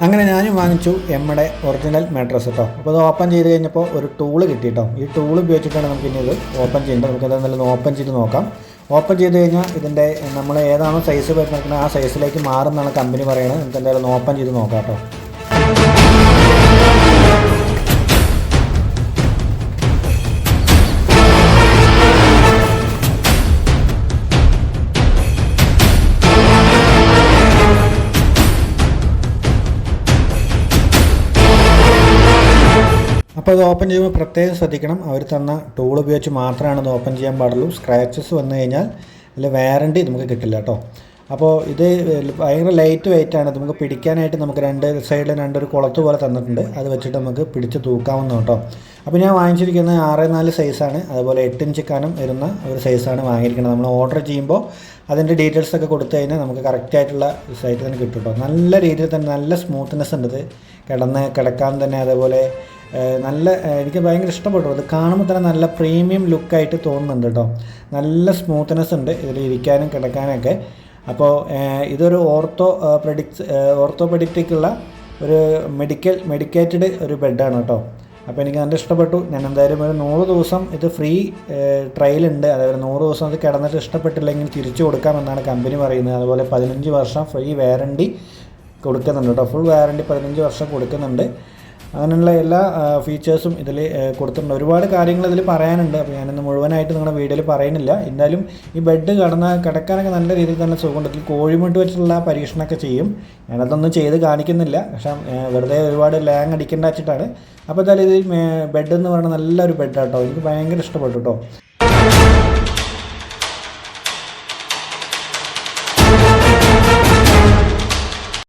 അങ്ങനെ ഞാനും വാങ്ങിച്ചു എമ്മയുടെ ഒറിജിനൽ മാട്രസ് കേട്ടോ അപ്പോൾ അത് ഓപ്പൺ ചെയ്ത് കഴിഞ്ഞപ്പോൾ ഒരു ടൂൾ കിട്ടി കേട്ടോ ഈ ടൂൾ ഉപയോഗിച്ചിട്ടാണ് നമുക്ക് ഇനി ഇത് ഓപ്പൺ ചെയ്യേണ്ടത്. നമുക്ക് എന്തായാലും ഓപ്പൺ ചെയ്ത് നോക്കാം. ഓപ്പൺ ചെയ്ത് കഴിഞ്ഞാൽ ഇതിന്റെ നമ്മൾ ഏതാണോ സൈസ് വരുന്നത് ആ സൈസിലേക്ക് മാറുമെന്നാണ് കമ്പനി പറയുന്നത് നമുക്ക് എന്തായാലും ഓപ്പൺ ചെയ്ത് നോക്കാം കേട്ടോ അപ്പോൾ ഇത് ഓപ്പൺ ചെയ്യുമ്പോൾ പ്രത്യേകം ശ്രദ്ധിക്കണം. അവർ തന്ന ടൂൾ ഉപയോഗിച്ച് മാത്രമാണ് ഇത് ഓപ്പൺ ചെയ്യാൻ പാടുള്ളൂ. സ്ക്രാച്ചസ് വന്നു കഴിഞ്ഞാൽ അതിൽ വാറണ്ടി നമുക്ക് കിട്ടില്ല കേട്ടോ. അപ്പോൾ ഇത് ഭയങ്കര ലൈറ്റ് വെയിറ്റ് ആണ്. നമുക്ക് പിടിക്കാനായിട്ട് നമുക്ക് രണ്ട് സൈഡിൽ രണ്ടൊരു കുളത്ത് പോലെ തന്നിട്ടുണ്ട്. അത് വെച്ചിട്ട് നമുക്ക് പിടിച്ച് തൂക്കാവുന്ന കേട്ടോ. അപ്പോൾ ഞാൻ വാങ്ങിച്ചിരിക്കുന്നത് ആറ് നാല് സൈസാണ് അതുപോലെ എട്ട് ഇഞ്ച് കനം വരുന്ന ഒരു സൈസാണ് വാങ്ങിയിരിക്കുന്നത്. നമ്മൾ ഓർഡർ ചെയ്യുമ്പോൾ അതിന്റെ ഡീറ്റെയിൽസ് ഒക്കെ കൊടുത്തു കഴിഞ്ഞാൽ നമുക്ക് കറക്റ്റായിട്ടുള്ള സൈറ്റ് തന്നെ കിട്ടും കേട്ടോ നല്ല രീതിയിൽ തന്നെ നല്ല സ്മൂത്ത്നെസ് ഉണ്ട് കിടന്ന് കിടക്കാൻ തന്നെ അതേപോലെ നല്ല എനിക്ക് ഭയങ്കര ഇഷ്ടപ്പെട്ടു. അത് കാണുമ്പോൾ തന്നെ നല്ല പ്രീമിയം ലുക്കായിട്ട് തോന്നുന്നുണ്ട് കേട്ടോ നല്ല സ്മൂത്ത്നെസ് ഉണ്ട് ഇതിൽ ഇരിക്കാനും കിടക്കാനൊക്കെ അപ്പോൾ ഇതൊരു ഓർത്തോ പ്രഡിക്സ് ഓർത്തോപെഡിക്റ്റിക്കുള്ള ഒരു മെഡിക്കൽ മെഡിക്കേറ്റഡ് ഒരു ബെഡാണ് കേട്ടോ അപ്പോൾ എനിക്ക് നല്ല ഇഷ്ടപ്പെട്ടു. ഞാൻ എന്തായാലും ഒരു നൂറ് ദിവസം ഇത് ഫ്രീ ട്രയൽ ഉണ്ട്. അതായത് നൂറ് ദിവസം അത് കിടന്നിട്ട് ഇഷ്ടപ്പെട്ടില്ലെങ്കിൽ തിരിച്ചു കൊടുക്കാമെന്നാണ് കമ്പനി പറയുന്നത്. അതുപോലെ പതിനഞ്ച് വർഷം ഫ്രീ വാറണ്ടി കൊടുക്കുന്നുണ്ട് കേട്ടോ ഫുൾ വാറണ്ടി പതിനഞ്ച് വർഷം കൊടുക്കുന്നുണ്ട്. അങ്ങനെയുള്ള എല്ലാ ഫീച്ചേഴ്സും ഇതിൽ കൊടുത്തിട്ടുണ്ട്. ഒരുപാട് കാര്യങ്ങൾ ഇതിൽ പറയാനുണ്ട്. അപ്പോൾ ഞാനിന്ന് മുഴുവനായിട്ട് നിങ്ങളുടെ വീഡിയോയിൽ പറയുന്നില്ല. എന്തായാലും ഈ ബെഡ് കടന്ന കിടക്കാനൊക്കെ നല്ല രീതിയിൽ തന്നെ സുഖമുണ്ട്. ഇതിൽ കോഴിമുട്ട് വെച്ചിട്ടുള്ള പരീക്ഷണമൊക്കെ ചെയ്യും. ഞാനതൊന്നും ചെയ്ത് കാണിക്കുന്നില്ല. പക്ഷേ വെറുതെ ഒരുപാട് ലാങ് അടിക്കേണ്ട വെച്ചിട്ടാണ്. അപ്പോൾ എന്തായാലും ഇത് ബെഡ് എന്ന് പറയുന്നത് നല്ലൊരു ബെഡാട്ടോ എനിക്ക് ഭയങ്കര ഇഷ്ടപ്പെട്ടു കേട്ടോ